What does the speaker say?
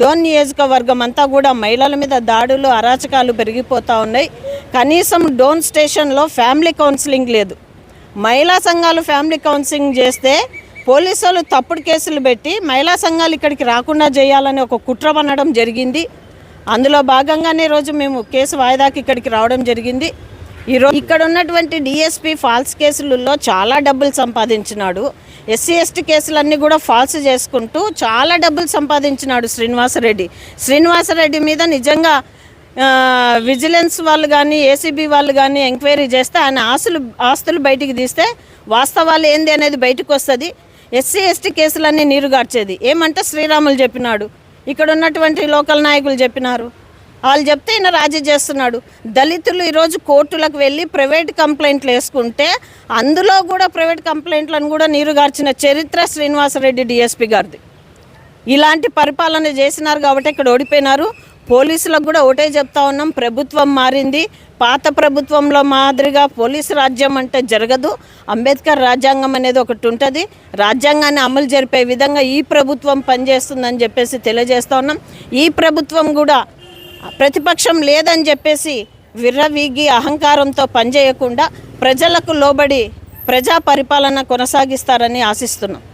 డోన్ నియోజకవర్గం అంతా కూడా మహిళల మీద దాడులు అరాచకాలు పెరిగిపోతూ ఉన్నాయి. కనీసం డోన్ స్టేషన్లో ఫ్యామిలీ కౌన్సిలింగ్ లేదు. మహిళా సంఘాలు ఫ్యామిలీ కౌన్సిలింగ్ చేస్తే పోలీసు వాళ్ళు తప్పుడు కేసులు పెట్టి మహిళా సంఘాలు ఇక్కడికి రాకుండా చేయాలని ఒక కుట్ర పన్నడం జరిగింది. అందులో భాగంగానే రోజు మేము కేసు వాయిదాకి ఇక్కడికి రావడం జరిగింది. ఈరోజు ఇక్కడ ఉన్నటువంటి డిఎస్పి ఫాల్స్ కేసులలో చాలా డబ్బులు సంపాదించినాడు. ఎస్సీ ఎస్టీ కేసులన్నీ కూడా ఫాల్స్ చేసుకుంటూ చాలా డబ్బులు సంపాదించినాడు శ్రీనివాసరెడ్డి. శ్రీనివాసరెడ్డి మీద నిజంగా విజిలెన్స్ వాళ్ళు కానీ ఏసీబీ వాళ్ళు కానీ ఎంక్వైరీ చేస్తే ఆయన ఆస్తులు ఆస్తులు బయటికి తీస్తే వాస్తవాలు ఏంది అనేది బయటకు వస్తుంది. ఎస్సీ ఎస్టీ కేసులన్నీ నీరుగార్చేది ఏమంటే శ్రీరాములు చెప్పినాడు. ఇక్కడ ఉన్నటువంటి లోకల్ నాయకులు చెప్పినారు. వాళ్ళు చెప్తే ఈయన రాజీ చేస్తున్నాడు. దళితులు ఈరోజు కోర్టులకు వెళ్ళి ప్రైవేట్ కంప్లైంట్లు వేసుకుంటే అందులో కూడా ప్రైవేట్ కంప్లైంట్లను కూడా నీరుగార్చిన చరిత్ర శ్రీనివాసరెడ్డి డిఎస్పీ గారిది. ఇలాంటి పరిపాలన చేసినారు కాబట్టి ఇక్కడ ఓడిపోయినారు. పోలీసులకు కూడా ఒకటే చెప్తా ఉన్నాం ప్రభుత్వం మారింది. పాత ప్రభుత్వంలో మాదిరిగా పోలీసు రాజ్యం అంటే జరగదు. అంబేద్కర్ రాజ్యాంగం అనేది ఒకటి ఉంటుంది. రాజ్యాంగాన్ని అమలు జరిపే విధంగా ఈ ప్రభుత్వం పనిచేస్తుందని చెప్పేసి తెలియజేస్తా ఉన్నాం. ఈ ప్రభుత్వం కూడా ప్రతిపక్షం లేదని చెప్పేసి విర్రవీగి అహంకారంతో పనిచేయకుండా ప్రజలకు లోబడి ప్రజా పరిపాలన కొనసాగిస్తారని ఆశిస్తున్నాం.